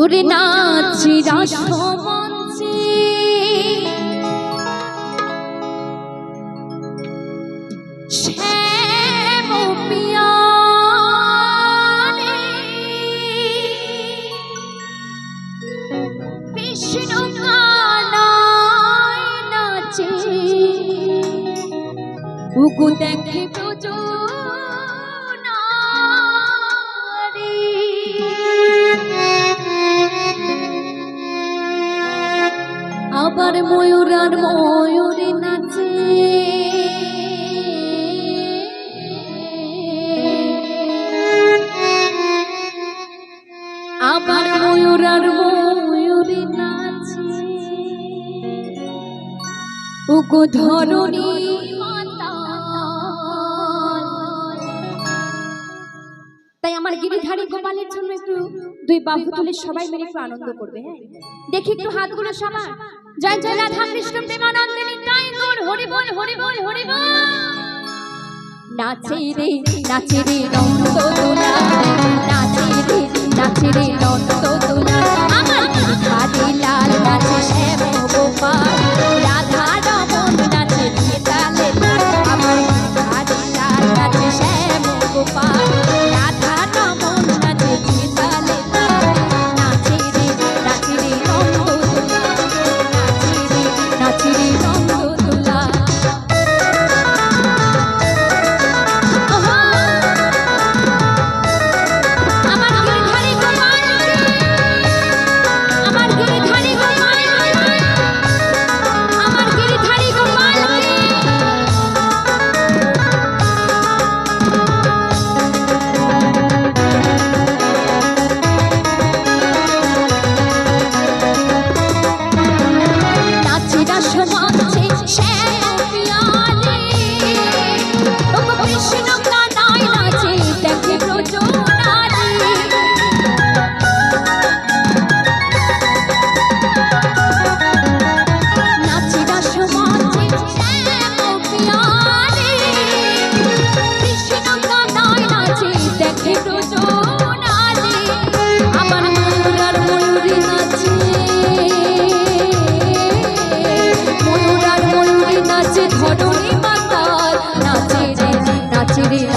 ওরে নাচি রাসমঞ্চে কৃষ্ণ কানায় নাচে। উগু দেখে আবার ময়ূর আর ময়ূরে নাচে। আবার ময়ূর আর ময়ূরে নাচে। ওগো ধরণী তাই আমার গিরিধারী গোপালের জন্য একটু দুই বাহু তুলে সবাই মিলে একটু আনন্দ করবে হ্যাঁ? দেখি একটু হাতগুলো সবার। জয় জয় রাধা কৃষ্ণ, প্রেমানন্দিনী, জয় গৌর হরি বল হরি বল হরি বল। নাচে রে নাচে রে নন্দ দোলা নাচে রে নাচে রে নন্দ দোলা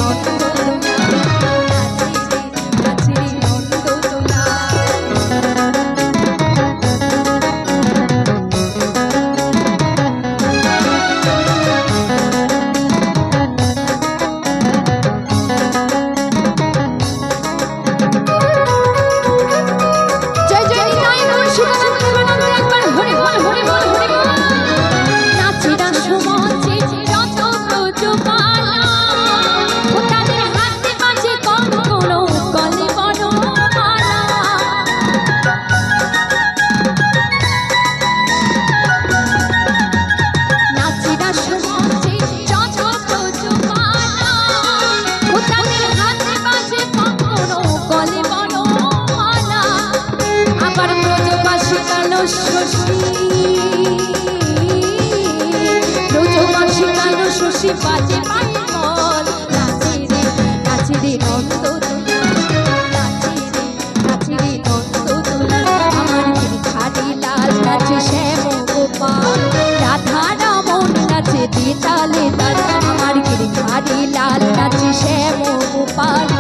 নাচে আমার গিরি খাড়ি লাল নাচি শ্যাম গোপাল।